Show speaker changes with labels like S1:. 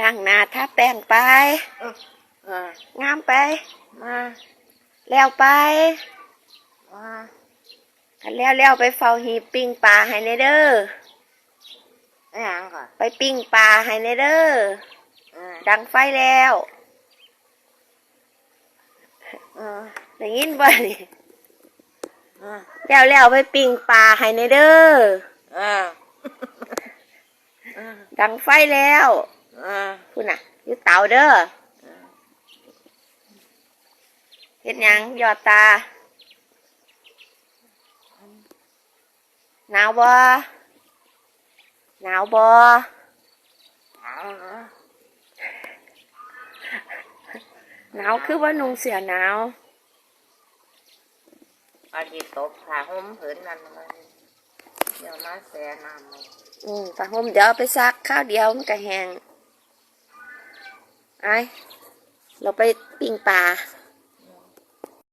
S1: ล้างหน้าทาแป้งไป
S2: งา
S1: มไป
S2: มา
S1: แล้วไป
S2: มา
S1: คันแล้วแล้วไปเฝ้าหีปิ้งปลาให้ในเด้อ
S2: ไอ้หยังก่อน
S1: ไปปิ้งปลาให้ในเด้อดังไฟแล้ว
S2: เออ
S1: ได้ยินบ่นี่
S2: เออ
S1: แล้วแล้วไปปิ้งปลาให้ในเด้อ
S2: เออเออ
S1: ดังไฟแล้ว
S2: เออ
S1: คุณน่ะอยู่เตาเด้อเฮ็ดหยังหยอดตาหนาวบ่หนาวบ่
S2: เอาเนอะ
S1: หนาวคือว่านุ่งเสื้อหนาว
S2: อาทิตย์ตบผ้าห่มผืนนั่นมันเดี๋ยวมาแช่น้ำมัน
S1: อืมผ้าห่มเดี๋ยวเอาไปซักข้าวเดียวมันก็แห้ง ไอเราไปปิ้งปลา